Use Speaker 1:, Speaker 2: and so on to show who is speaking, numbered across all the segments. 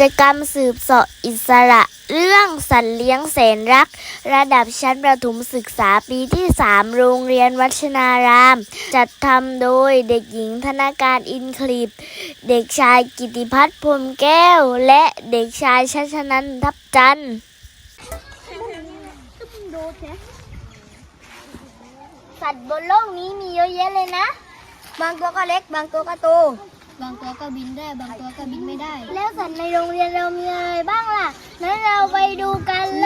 Speaker 1: จกรรมสืบเสาะอิสระ เรื่องสัตว์เลี้ยงแสนรัก ระดับชั้นประถมศึกษาปีที่ 3 โรงเรียนวัชนาราม จัดทำโดยเด็กหญิงธนาการอินคลิปเด็กชายกิติพัฒน์พรมแก้ว และเด็กชายชัชนันท์ทับจันทร์สัตว์บนโลกนี้มีเยอะแยะเลยนะ
Speaker 2: บางตัวก็เล็ก บางตัวก็โต
Speaker 3: บางตัวก็บินได้บางตัวก็บินไม่ได้
Speaker 1: แล้วสัตว์ในโรงเรียนเรามีอะไรบ้างล่ะ นั้นเราไปดูกันเลย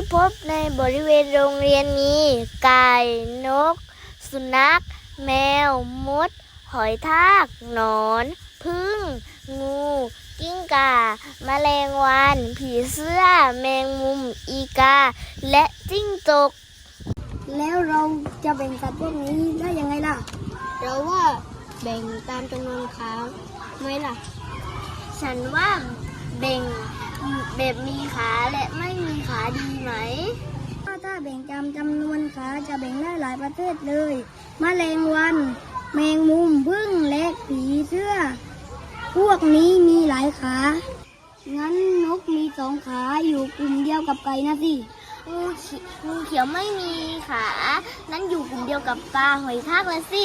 Speaker 1: ที่พบในบริเวณโรงเรียนมี ไก่ นก สุนัข แมว มด หอยทาก หนอน พึ่ง งู กิ้งก่าแมลงวัน ผีเสื้อ แมงมุม อีกา และจิ้งจก
Speaker 2: แล้วเราจะแบ่งสัตว์พวกนี้ได้ยังไงล่ะ
Speaker 3: เราว่าแบ่งตามจำนวนขาไหมล่ะ
Speaker 1: ฉันว่าเบ่ง แบบมีขาและไม่มีขาดีไหม
Speaker 2: ถ้าถ้าแบ่งจำจำนวนขาจะแบ่งได้หลายประเภทเลยแมลงวัน แมงมุมพึ่งและผีเสื้อ พวกนี้มีหลายขา งั้นนกมีสองขาอยู่กลุ่มเดียวกับไก่นะสิ
Speaker 1: งูเขีงูเขียวไม่มีขา นั้นอยู่กลุ่มเดียวกับปลาหอยทากแล้วสิ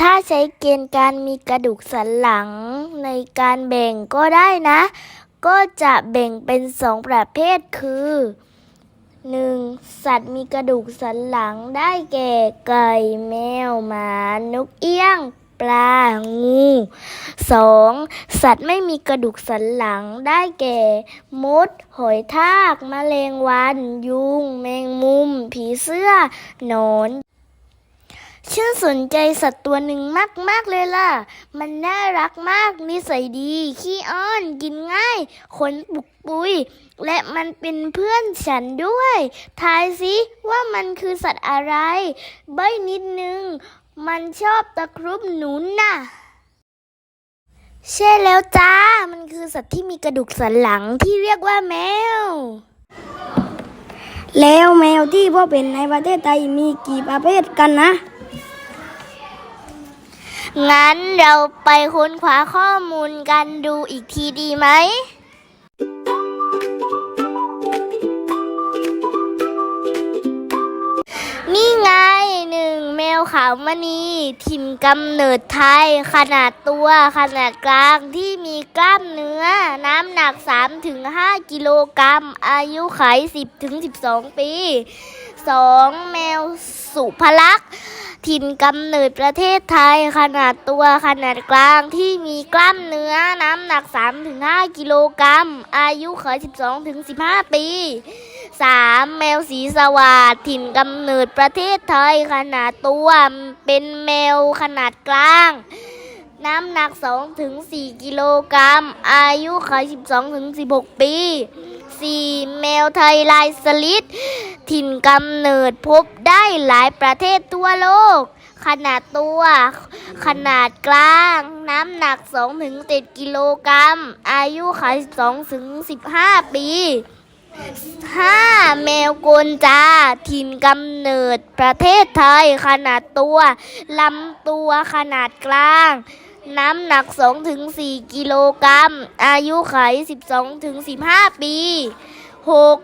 Speaker 1: ถ้าใช้เกณฑ์การมีกระดูกสันหลังในการแบ่งก็ได้นะ ก็จะแบ่งเป็นสองประเภทคือ 1. สัตว์มีกระดูกสันหลังได้แก่ไก่แมวหมานกเอี้ยง ปลางู 2. สัตว์ไม่มีกระดูกสันหลังได้แก่ มด หอยทากแมลงวัน ยุง แมงมุม ผีเสื้อ หนอน ฉันสนใจสัตว์ตัวหนึ่งมาก ๆ เลยล่ะ มันน่ารักมาก นิสัยดี ขี้อ้อน กินง่าย ขนปุกปุย และมันเป็นเพื่อนฉันด้วย ทายสิว่ามันคือสัตว์อะไร ใบนิดนึง มันชอบตะครุบหนูน่ะใช่แล้วจ้า มันคือสัตว์ที่มีกระดูกสันหลังที่เรียกว่าแมว
Speaker 2: แล้วแมวที่พบเป็นในประเทศไทยมีกี่ประเภทกันนะ
Speaker 1: งั้นเราไปค้นคว้าข้อมูลกันดูอีกทีดีไหม นี่ไงหนึ่งแมวขาวมณีถิ่นกำเนิดไทย ขนาดตัวขนาดกลางที่มีกล้ามเนื้อ น้ำหนัก 3-5 กิโลกรัม อายุไข 10-12 ปี 2 แมวสุภลักษณ์ถิ่นกำเนิดประเทศไทยขนาดตัวขนาดกลางที่มีกล้ามเนื้อน้ำหนัก 3-5 กิโลกรัม อายุเขย12-15 ปี 3. แมวสีสวัสดถิ่นกำเนิดประเทศไทยขนาดตัวเป็นแมวขนาดกลาง น้ำหนัก 2-4 กิโลกรัม อายุเขย12-16 ปี 4. แมวไทยลายสลิดถิ่นกำเนิดพบได้หลายประเทศทั่วโลก ขนาดตัว ขนาดกลาง น้ำหนัก 2-7 กิโลกรัม อายุขาย2-15 ปี 5. แมวโกลจา ถิ่นกำเนิดประเทศไทย ขนาดตัว ลำตัวขนาดกลาง น้ำหนัก 2-4 กิโลกรัม อายุไข 12-15 ปี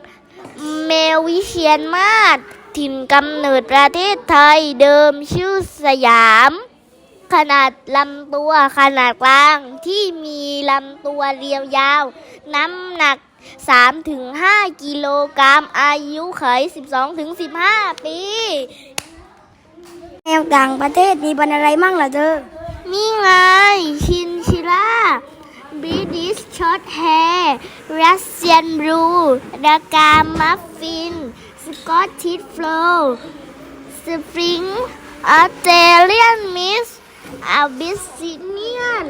Speaker 1: 6. แมววิเชียนมาศถิ่นกำเนิดประเทศไทยเดิมชื่อสยาม ขนาดลำตัวขนาดกลางที่มีลำตัวเรียวยาว น้ำหนัก 3-5 กิโลกรัม อายุไข 12-15 ปี
Speaker 2: แมวต่างประเทศมีพันธุ์อะไรมั่งล่ะเธอ
Speaker 1: นี่ไง ชินชิล่าบริติชช็อตแฮร์รัสเซียนบลูดากามัฟฟิน สกอตทิชโฟลสปริงออสเตรเลียนมิสอาบิสซิเนียน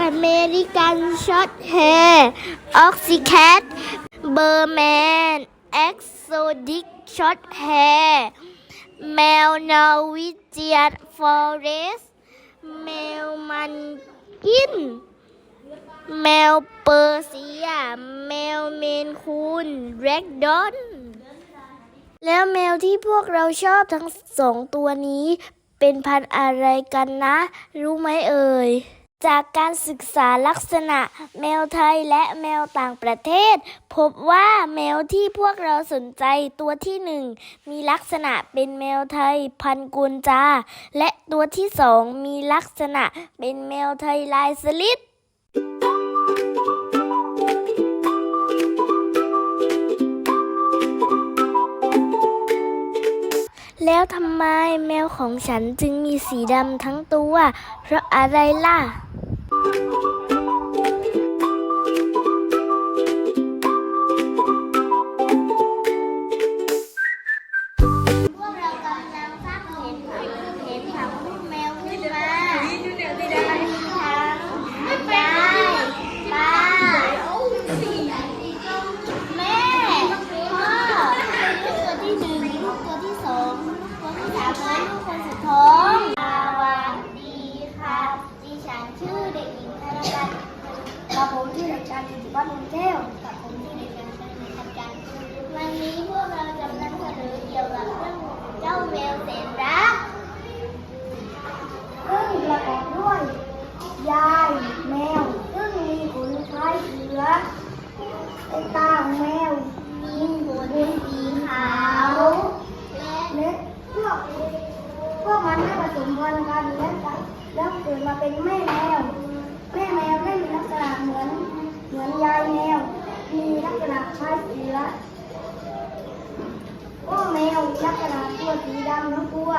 Speaker 1: อเมริกันช็อตแฮร์ออกซิแคทเบอร์แมนเอ็กโซดิกช็อตแฮร์แมวนอร์วิเจียนฟอเรส แมวมันกิน แมวเปอร์เซีย แมวเมนคูนแร็กดอนแล้วแมวที่พวกเราชอบทั้งสองตัวนี้ เป็นพันธุ์อะไรกันนะ รู้ไหมเอ่ย จากการศึกษาลักษณะแมวไทยและแมวต่างประเทศ พบว่าแมวที่พวกเราสนใจตัวที่หนึ่งมีลักษณะเป็นแมวไทยพันกุนจา และตัวที่สองมีลักษณะเป็นแมวไทยลายสลิดแล้วทำไมแมวของฉันจึงมีสีดำทั้งตัว เพราะอะไรล่ะ ขนค
Speaker 2: ล้า
Speaker 1: ยเสื
Speaker 2: อเป็นตาของแมว
Speaker 1: มีขนสีขาวและ
Speaker 2: พวกพวกมันได้ผสมพันธุ์กันและกันแล้วเกิดมาเป็นแม่แมวแม่แมวได้มีลักษณะเหมือนเหมือนยายแมว มีลักษณะคล้ายเสือพ่อแมวลักษณะตัวสีดำทั้งตัว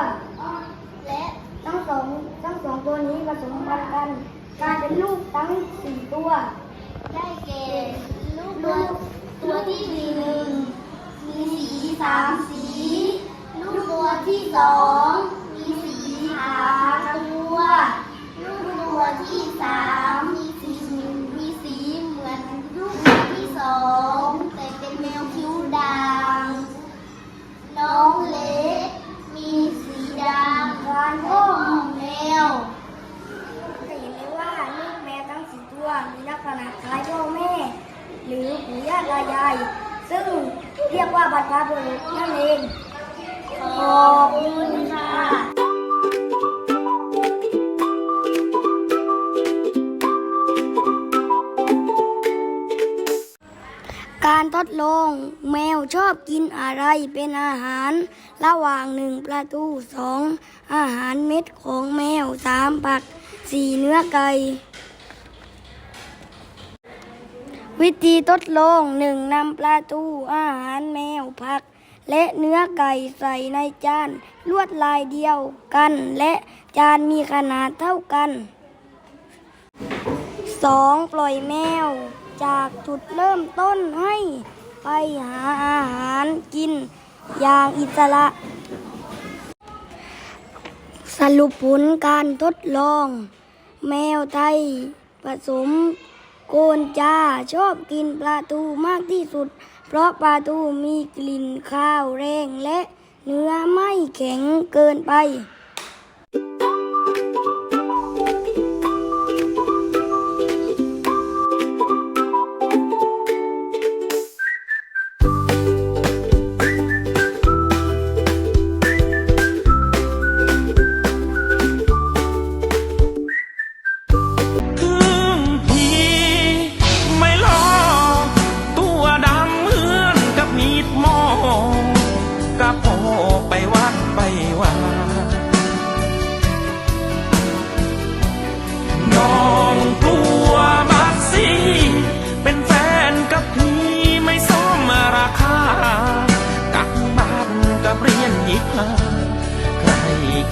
Speaker 1: และ
Speaker 2: ทั้งสองทั้งสองตัวนี้ผสมพันธุ์กัน กลายเป็นลูกทั้งสี่ตัว
Speaker 1: ได้แก่ลูกตัวตัวที่หนึ่งมีสีสามสี ลูกตัวที่สอง ตา
Speaker 2: ยาย ซึ่งเรียกว่าบรรพบุรุษนั่นเอง
Speaker 1: ขอบคุณค่ะ
Speaker 2: การทดลองแมวชอบกินอะไรเป็นอาหาร ระหว่างหนึ่งปลาทูสองอาหารเม็ดของแมวสามผักสี่เนื้อไก่ วิธีทดลองหนึ่งนำปลาทูอาหารแมวผัก และเนื้อไก่ใส่ในจาน ลวดลายเดียวกัน และจานมีขนาดเท่ากัน 2. ปล่อยแมว จากจุดเริ่มต้นให้ไปหาอาหารกิน อย่างอิสระ สรุปผลการทดลอง แมวไทยผสม โกนจาชอบกินปลาทูมากที่สุด เพราะปลาทูมีกลิ่นข้าวแรงและเนื้อไม่แข็งเกินไป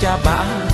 Speaker 4: กัก